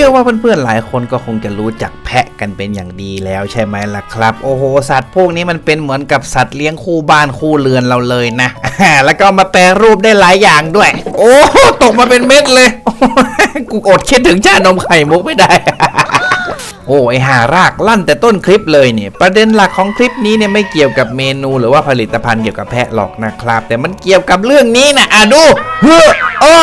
ชื่อว่าเพื่อนๆหลายคนก็คงจะรู้จักแพะกันเป็นอย่างดีแล้วใช่ไหมล่ะครับ โอ้โหสัตว์พวกนี้มันเป็นเหมือนกับสัตว์เลี้ยงคู่บ้านคู่เรือนเราเลยนะแล้วก็มาแปรรูปได้หลายอย่างด้วย โอ้ตกมาเป็นเม็ดเลยกูอดคิดถึงชานมไข่มุกไม่ได้โอ้ไอหารากลั่นแต่ต้นคลิปเลยเนี่ยประเด็นหลักของคลิปนี้เนี่ยไม่เกี่ยวกับเมนูหรือว่าผลิตภัณฑ์เกี่ยวกับแพะหรอกนะครับ แต่มันเกี่ยวกับเรื่องนี้นะอะดูเฮ้ออ้อ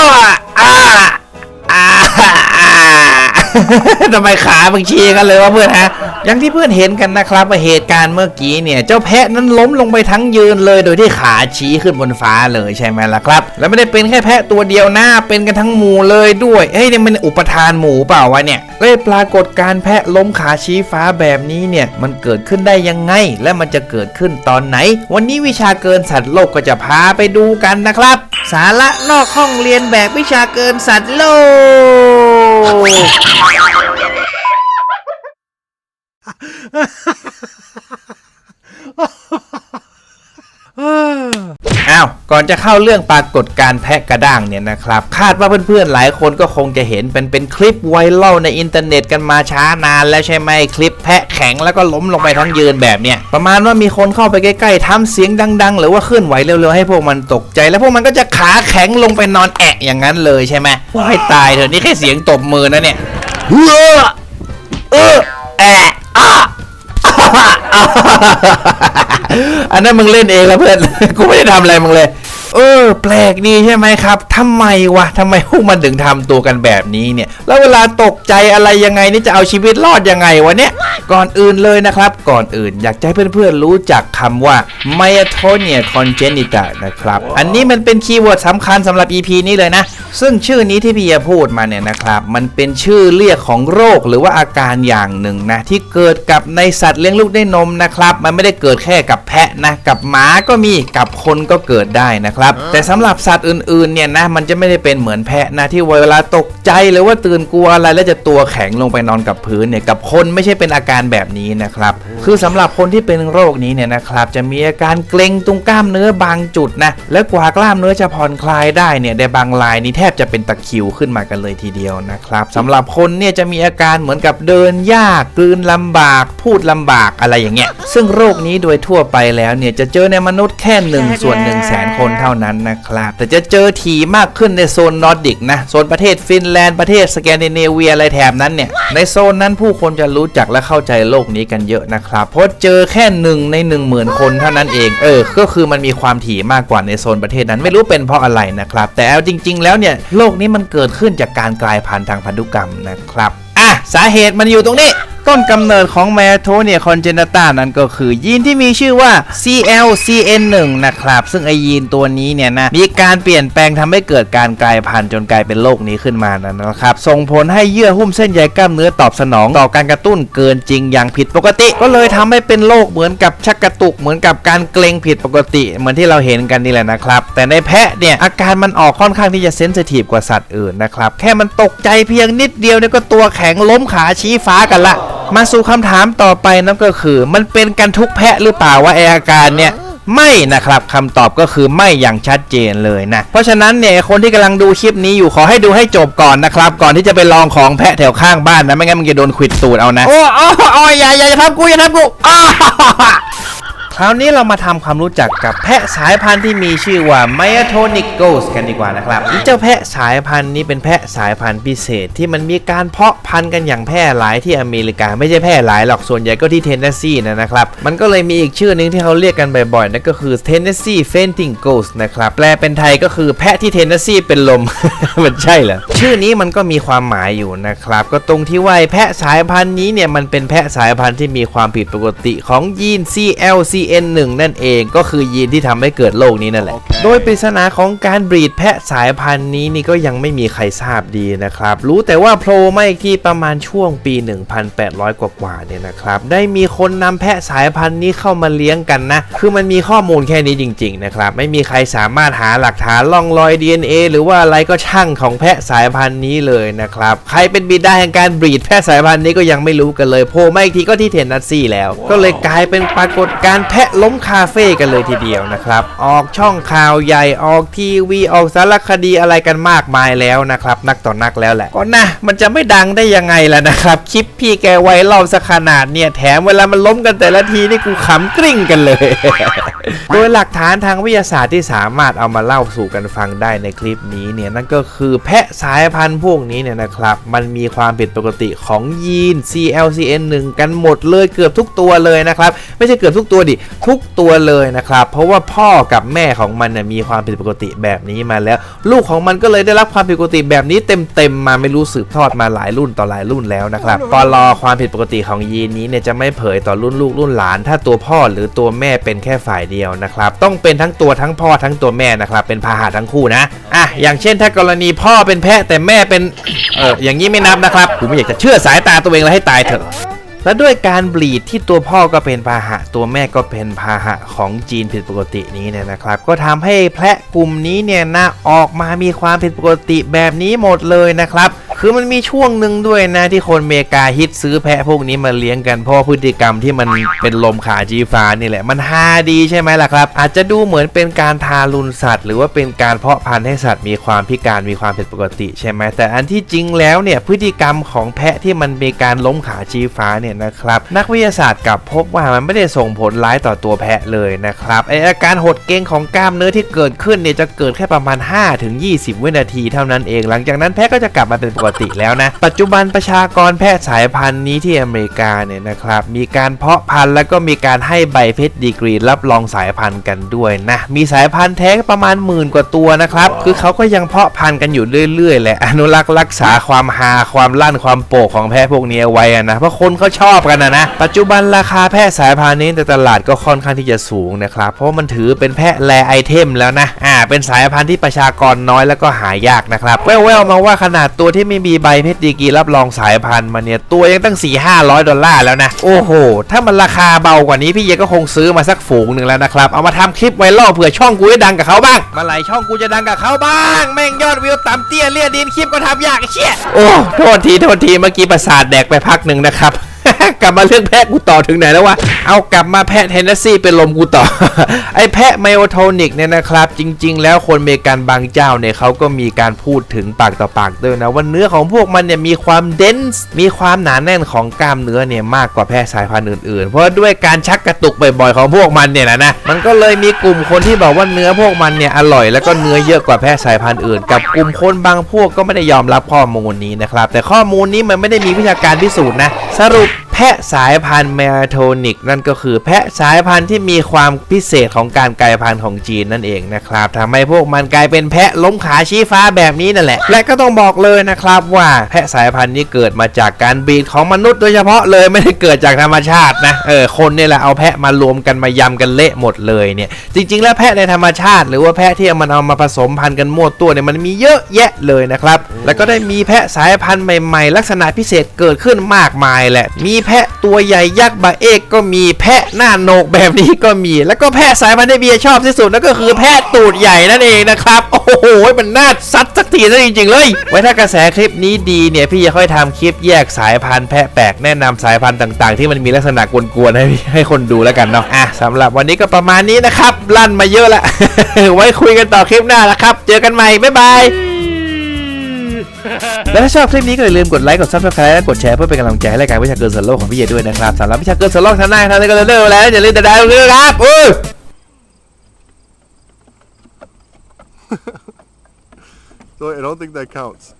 ทำไมขามึงชี้กันเลยวะเพื่อนฮะ อย่างที่เพื่อนเห็นกันนะครับว่าเหตุการณ์เมื่อกี้เนี่ย เจ้าแพะนั้นล้มลงไปทั้งยืนเลย โดยที่ขาชี้ขึ้นบนฟ้าเลยใช่ไหมล่ะครับ แล้วไม่ได้เป็นแค่แพะตัวเดียวนะเป็นกันทั้งหมู่เลยด้วย เฮ้ยเนี่ยมันอุปทานหมู่เปล่าวะเนี่ยเอ้ยปรากฏการแพะล้มขาชี้ฟ้าแบบนี้เนี่ยมันเกิดขึ้นได้ยังไง และมันจะเกิดขึ้นตอนไหน วันนี้วิชาเกินสัตว์โลกก็จะพาไปดูกันนะครับ สาระนอกห้องเรียนแบบวิชาเกินสัตว์โลก Oh. ก่อนจะเข้าเรื่องปรากฏการแพะกระด้างเนี่ยนะครับ คาดว่าเพื่อนๆหลายคนก็คงจะเห็นเป็นเป็นคลิปไวรัลในอินเทอร์เน็ตกันมาช้านานแล้วใช่ไหมคลิปแพะแข็งแล้วก็ล้มลงไปทั้งยืนแบบเนี้ยประมาณว่ามีคนเข้าไปใกล้ๆทำเสียงดัง ๆ หรือว่าเคลื่อนไหวเร็วๆให้พวกมันตกใจ แล้วพวกมันก็จะขาแข็งลงไปนอนแอะอย่างนั้นเลยใช่ไหมว้ายตายเถอะนี่แค่เสียงตบมือนะเนี่ยเออเออแอะอะ อันนั้นมึงเล่นเองแล้วเพื่อน กูไม่ได้ทำอะไรมึงเลย เออ แปลกดีใช่ไหมครับทำไมวะทำไมพวกมันถึงทำตัวกันแบบนี้เนี่ย แล้วเวลาตกใจอะไรยังไงนี่จะเอาชีวิตรอดยังไงวะเนี่ย ก่อนอื่นเลยนะครับ ก่อนอื่นอยากจะให้เพื่อนๆรู้จักคำว่า myotonia congenita นะครับ อันนี้มันเป็นคีย์เวิร์ดสำคัญสำหรับ EP นี้เลยนะ ซึ่งชื่อนี้ที่พี่จะพูดมาเนี่ยนะครับ มันเป็นชื่อเรียกของโรคหรือว่าอาการอย่างหนึ่งนะ ที่เกิดกับในสัตว์เลี้ยงลูกด้วยนมนะครับ มันไม่ได้เกิดแค่กับแพะนะ กับหมาก็มีกับคนก็เกิดได้นะครับแต่สำหรับสัตว์อื่นๆเนี่ยนะมันจะไม่ได้เป็นเหมือนแพะนะที่เวลาตกใจหรือว่าตื่นกลัวอะไรแล้วจะตัวแข็งลงไปนอนกับพื้นเนี่ยกับคนไม่ใช่เป็นอาการแบบนี้นะครับ คือสำหรับคนที่เป็นโรคนี้เนี่ยนะครับจะมีอาการเกร็งตรงกล้ามเนื้อบางจุดนะและกว่ากล้ามเนื้อจะผ่อนคลายได้เนี่ยในบางรายนี่แทบจะเป็นตะคริวขึ้นมากันเลยทีเดียวนะครับสำหรับคนเนี่ยจะมีอาการเหมือนกับเดินยากกลืนลำบาก พูดลำบากอะไรอย่างเงี้ยซึ่งโรคนี้โดยทั่วไปแล้วเนี่ยจะเจอในมนุษย์แค่1ส่วน1แสนคนเท่านั้นนะครับ แต่จะเจอถี่มากขึ้นในโซนนอร์ดิกนะ โซนประเทศฟินแลนด์ประเทศสแกนดิเนเวียอะไรแถบนั้นเนี่ย ในโซนนั้นผู้คนจะรู้จักและเข้าใจโลกนี้กันเยอะนะครับ เพราะเจอแค่หนึ่งใน1 0,000คนเท่านั้นเอง เออ ก็คือมันมีความถี่มากกว่าในโซนประเทศนั้นไม่รู้เป็นเพราะอะไรนะครับ แต่เอาจริง ๆ แล้วเนี่ยโลกนี้มันเกิดขึ้นจากการกลายพันธุ์ทางพันธุกรรมนะครับ อะ สาเหตุมันอยู่ตรงนี้ ต้นกำเนิดของแมโทเนียคอนเจนตานั้นก็คือยีนที่มีชื่อว่า CLCN1 นะครับ ซึ่งไอยีนตัวนี้เนี่ยนะ มีการเปลี่ยนแปลงทำให้เกิดการกลายพันธุ์จนกลายเป็นโรคนี้ขึ้นมานะนะครับ ส่งผลให้เยื่อหุ้มเส้นใยกล้ามเนื้อตอบสนองต่อการกระตุ้นเกินจริงอย่างผิดปกติ ก็เลยทำให้เป็นโรคเหมือนกับชักกระตุกเหมือนกับการเกรงผิดปกติ เหมือนที่เราเห็นกันนี่แหละนะครับ แต่ในแพะเนี่ยอาการมันออกค่อนข้างที่จะเซนซิทีฟกว่าสัตว์อื่นนะครับแค่มันตกใจเพียงนิดเดียวเนี่ยก็ตัวแข็งล้มขาชี้ฟ้ากันละ มาสู่คำถามต่อไปนั่นก็คือ มันเป็นกันทุกแพะหรือเปล่าว่าไออาการเนี่ยไม่นะครับคำตอบก็คือไม่อย่างชัดเจนเลยนะ เพราะฉะนั้นเนี่ยคนที่กำลังดูคลิปนี้อยู่ขอให้ดูให้จบก่อนนะครับ ก่อนที่จะไปลองของแพะแถวข้างบ้านนะไม่งั้นมึงจะโดนขิดตูดเอานะ โอ้โอ้โอ้ยอย่าอย่าทำกูอย่าทำกูอ้า คราวนี้เรามาทำความรู้จักกับแพะสายพันธุ์ที่มีชื่อว่า m y a t o n i c o s กันดีกว่านะครับเจ้าแพะสายพันธุ์นี้เป็นแพะสายพันธุ์พิเศษที่มันมีการเพาะพันธุ์กันอย่างแพร่หลายที่อเมริกา ไม่ใช่แพร่หลายหรอกส่วนใหญ่ก็ที่เทนเนสซีนะนะครับ มันก็เลยมีอีกชื่อนึงที่เขาเรียกกันบ่อยๆนั่นก็คือ Tennessee Fainting Ghost นะครับแปลเป็นไทยก็คือแพะที่เทนเนสซีเป็นลมมันใช่เหรอชื่อนี้มันก็มีความหมายอยู่นะครับก็ตรงที่ว่าแพะสายพันธุ์นี้เนี่ยมันเป็นแพะสายพันธุ์ที่มีความผิดปกติของยีน CLCN1 นั่นเองก็คือยีนที่ทำให้เกิดโรคนี้นั่นแหละ โดยปริศนาของการบรีดแพะสายพันธุ์นี้นี่ก็ยังไม่มีใครทราบดีนะครับ รู้แต่ว่าโผล่มาอีกที่ประมาณช่วงปี 1,800 กว่าๆเนี่ยนะครับ ได้มีคนนำแพะสายพันธุ์นี้เข้ามาเลี้ยงกันนะ คือมันมีข้อมูลแค่นี้จริงๆนะครับ ไม่มีใครสามารถหาหลักฐานล่องรอย DNA หรือว่าอะไรก็ช่างของแพะสายพันธุ์นี้เลยนะครับ ใครเป็นบิดาแห่งการบรีดแพะสายพันธุ์นี้ก็ยังไม่รู้กันเลย โผล่มาอีกทีก็ที่เทนนัสซี่แล้ว ก็เลยกลายเป็นปรากฏการณ์แพพะล้มคาเฟ่กันเลยทีเดียวนะครับ ออกช่องข่าวใหญ่ออกทีวีออกสารคดีอะไรกันมากมายแล้วนะครับ นักต่อนักแล้วแหละก็นะมันจะไม่ดังได้ยังไงล่ะนะครับคลิปพี่แกไวรัลสักขนาดเนี่ยแถมเวลามันล้มกันแต่ละทีนี่กูขำกริ้งกันเลย โดยหลักฐานทางวิทยาศาสตร์ที่สามารถเอามาเล่าสู่กันฟังได้ในคลิปนี้เนี่ยนั่นก็คือแพะสายพันธุ์พวกนี้เนี่ยนะครับมันมีความผิดปกติของยีน CLCN1 กันหมดเลยเกือบทุกตัวเลยนะครับ ไม่ใช่เกือบทุกตัวดิทุกตัวเลยนะครับ เพราะว่าพ่อกับแม่ของมันเนี่ยมีความผิดปกติแบบนี้มาแล้ว ลูกของมันก็เลยได้รับความผิดปกติแบบนี้เต็มๆมาไม่รู้สืบทอดมาหลายรุ่นต่อหลายรุ่นแล้วนะครับปลอความผิดปกติของยีนนี้เนี่ยจะไม่เผยต่อรุ่นลูกรุ่นหลาน ถ้าตัวพ่อหรือตัวแม่เป็นแค่ฝ่ายเดียวนะครับ ต้องเป็นทั้งตัวทั้งพ่อทั้งตัวแม่นะครับ เป็นพาหะทั้งคู่นะอะอย่างเช่น ถ้ากรณีพ่อเป็นแพะแต่แม่เป็นเอออย่างนี้ไม่นับนะครับผมไม่อยากจะเชื่อสายตาตัวเองแล้วให้ตายเถอะ และด้วยการบลีดที่ตัวพ่อก็เป็นพาหะ ตัวแม่ก็เป็นพาหะของจีนผิดปกตินี้เนี่ยนะครับ ก็ทำให้แพะกลุ่มนี้เนี่ยนะออกมามีความผิดปกติแบบนี้หมดเลยนะครับ คือมันมีช่วงหนึ่งด้วยนะที่คนเมกาฮิตซื้อแพะพวกนี้มาเลี้ยงกันเพราะพฤติกรรมที่มันเป็นลมขาจีฟ้านี่แหละมันฮาดีใช่ไหมล่ะครับ อาจจะดูเหมือนเป็นการทารุณสัตว์ หรือว่าเป็นการเพาะพันธุ์ให้สัตว์มีความพิการมีความผิดปกติใช่ไหมแต่อันที่จริงแล้วเนี่ยพฤติกรรมของแพะที่มันมีการล้มขาจีฟ้าเนี่ยนะครับนักวิทยาศาสตร์กลับพบว่ามันไม่ได้ส่งผลร้ายต่อตัวแพะเลยนะครับไออาการหดเกร็งของกล้ามเนื้อที่เกิดขึ้นเนี่ยจะเกิดแค่ประมาณ 5-20 วินาทีเท่านั้นเอง หลังจากนั้นแพะก็จะกลับมาเป็นปกติแล้วนะ ปัจจุบันประชากรแพะสายพันธุ์นี้ที่อเมริกาเนี่ยนะครับ มีการเพาะพันธุ์แล้วก็มีการให้ใบเพชรดีกรีรับรองสายพันธุ์กันด้วยนะ มีสายพันธุ์แท้ประมาณหมื่นกว่าตัวนะครับ คือเขาก็ยังเพาะพันธุ์กันอยู่เรื่อยๆแหละอนุรักษ์รักษาความฮาความลั่นความโปกของแพะพวกนี้เอาไว้อะนะเพราะคนเขาชอบกันนะนะปัจจุบันราคาแพะสายพันธุ์นี้ในตลาดก็ค่อนข้างที่จะสูงนะครับเพราะมันถือเป็นแพะแลไอเทมแล้วนะอ่าเป็นสายพันธุ์ที่ประชากรน้อยแล้วก็หายากนะครับแว่วๆมาว่าขนาดตัวที่ไม่มีใบเพชรดีกรีรับรองสายพันธุ์มาเนี่ย ตัวยังตั้ง 4 5 0 0 ดอลลาร์แล้วนะ โอ้โห ถ้ามันราคาเบากว่านี้พี่เยก็คงซื้อมาสักฝูงหนึ่งแล้วนะครับ เอามาทำคลิปไวรัลเผื่อช่องกูได้ดังกับเขาบ้างเมื่อไหร่ช่องกูจะดังกับเขาบ้าง แม่งยอดวิวต่ำเตี้ยเลี่ยดินคลิปก็ทำยากไอ้เชี่ยโอ้โทษทีโทษทีเมื่อกี้ประสาทแดกไปพักหนึ่งนะครับ กลับมาเรื่องแพะกูต่อถึงไหนแล้ววะ เอากลับมาแพะเทนเนสซีเป็นลมกูต่อ ไอแพะไมโอโทนิกเนี่ยนะครับ จริง ๆ แล้วคนเมกันบางเจ้าเนี่ยเขาก็มีการพูดถึงปากต่อปากด้วยนะว่าเนื้อของพวกมันเนี่ยมีความเดนส์มีความหนาแน่นของกล้ามเนื้อเนี่ยมากกว่าแพะสายพันธุ์อื่นๆ เพราะด้วยการชักกระตุกบ่อยๆของพวกมันเนี่ยนะนะมันก็เลยมีกลุ่มคนที่บอกว่าเนื้อพวกมันเนี่ยอร่อยแล้วก็เนื้อเยอะกว่าแพะสายพันธุ์อื่น กับกลุ่มคนบางพวกก็ไม่ได้ยอมรับข้อมูลนี้นะครับแต่ข้อมูลนี้มันไม่ได้มีวิชาการพิสูจน์นะสรุปแพแพะสายพันธุ์เมลาโทนิกนั่นก็คือแพะสายพันธุ์ที่มีความพิเศษของการกลายพันธุ์ของจีนนั่นเองนะครับทำให้พวกมันกลายเป็นแพะล้มขาชี้ฟ้าแบบนี้นั่นแหละ และก็ต้องบอกเลยนะครับว่าแพะสายพันธุ์นี้เกิดมาจากการบีดของมนุษย์โดยเฉพาะเลยไม่ได้เกิดจากธรรมชาตินะเออคนเนี่ยแหละเอาแพะมารวมกันมายำกันเละหมดเลยเนี่ยจริง ๆ แล้วแพะในธรรมชาติ หรือว่าแพะที่มันเอามาผสมพันธุ์กันมั่วตัวเนี่ยมันมีเยอะแยะเลยนะครับแล้วก็ได้มีแพะสายพันธุ์ใหม่ ๆ ลักษณะพิเศษเกิดขึ้นมากมายแหละมีแพะตัวใหญ่ยักษ์บาเอกก็มีแพะหน้าโหนกแบบนี้ก็มี แล้วก็แพะสายพันธุ์ที่เบียร์ชอบที่สุดนั่นก็คือแพะตูดใหญ่นั่นเองนะครับ โอ้โห มันน่าซัดสักทีซะจริงๆเลย ไว้ถ้ากระแสคลิปนี้ดีเนี่ยพี่จะค่อยทำคลิปแยกสายพันธุ์แพะแปลกแนะนำสายพันธุ์ต่างๆ ที่มันมีลักษณะกวนๆให้ให้คนดูแล้วกันเนาะอะสำหรับวันนี้ก็ประมาณนี้นะครับลั่นมาเยอะละไว้คุยกันต่อคลิปหน้านะครับ เจอกันใหม่บ๊ายบาย และถ้าชอบคลิปนี้ก็อย่าลืมกดไลค์ กดซับสไครต์และกดแชร์เพื่อเป็นกำลังใจให้รายการวิชาเกินสโลกของพี่เยด้วยนะครับสำหรับวิชาเกินสโลกทางหน้าทางนี้ก็เริ่มแล้วอย่าลืมแต่ดาวเรื่องครับอุ้ย So I don't think that counts.